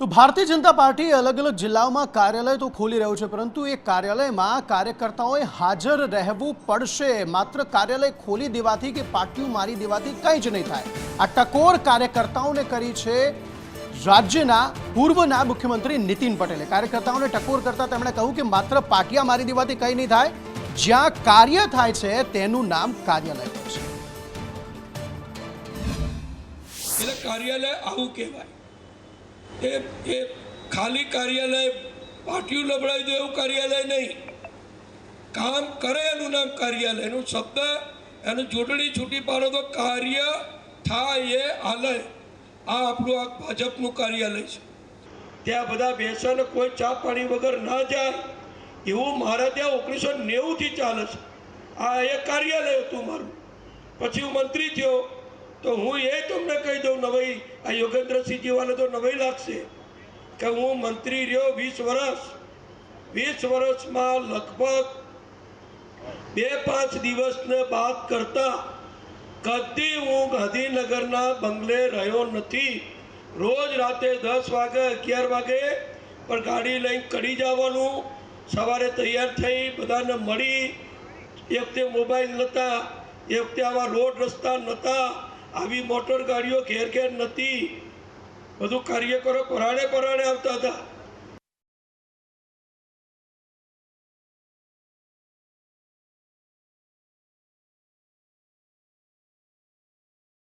તો ભારતીય જનતા પાર્ટી અલગ અલગ જિલ્લાઓમાં કાર્યાલય તો ખોલી રહ્યું છે, પરંતુ એ કાર્યાલયમાં કાર્યકર્તાઓએ હાજર રહેવું પડશે. માત્ર કાર્યાલય ખોલી દેવાથી કે પાટિયું મારી દેવાથી કંઈ જ નહીં થાય. આ ટકોર કાર્યકર્તાઓને કરી છે રાજ્યના પૂર્વના મુખ્યમંત્રી નીતિન પટેલે. કાર્યકર્તાઓને ટકોર કરતા તેમણે કહ્યું કે માત્ર પાટિયા મારી દેવાથી કંઈ નહીં થાય, જ્યાં કાર્ય થાય છે તેનું નામ કાર્યાલય છે. એટલે કાર્યાલય આવું કહેવાય. એ એ ખાલી કાર્યાલય, પાટિયું લબડાવી દે એવું કાર્યાલય નહીં. કામ કરે એનું નામ કાર્યાલય. એનું શબ્દ, એનું જોડણી છૂટી પાડો તો કાર્ય થાય એ આલય આ આપણું આ ભાજપનું કાર્યાલય છે. ત્યાં બધા બેસે ને કોઈ ચા પાણી વગર ન જાય. એવું મારા ત્યાં ઓગણીસો નેવુંથી ચાલે છે. આ એ કાર્યાલય હતું મારું. પછી હું મંત્રી થયો. તો હું એ તમને કહી દઉં નવાઈ આ યોગેન્દ્રસિંહ જીવાને તો નવાઈ લાગશે કે હું મંત્રી રહ્યો વીસ વર્ષ. વીસ વર્ષમાં લગભગ બે પાંચ દિવસને બાદ કરતા કદી હું ગાંધીનગરના બંગલે રહ્યો નથી. રોજ રાતે દસ વાગે, અગિયાર વાગે પણ ગાડી લઈને કડી જવાનું. સવારે તૈયાર થઈ, બધાને મળી. એ વખતે મોબાઈલ નહોતા એ વખતે આવા રોડ રસ્તા નહોતા. આવી મોટર ગાડીઓ ઘેર ઘેર નથી બધું કાર્યકરો પરાણે પરાણે આવતા હતા.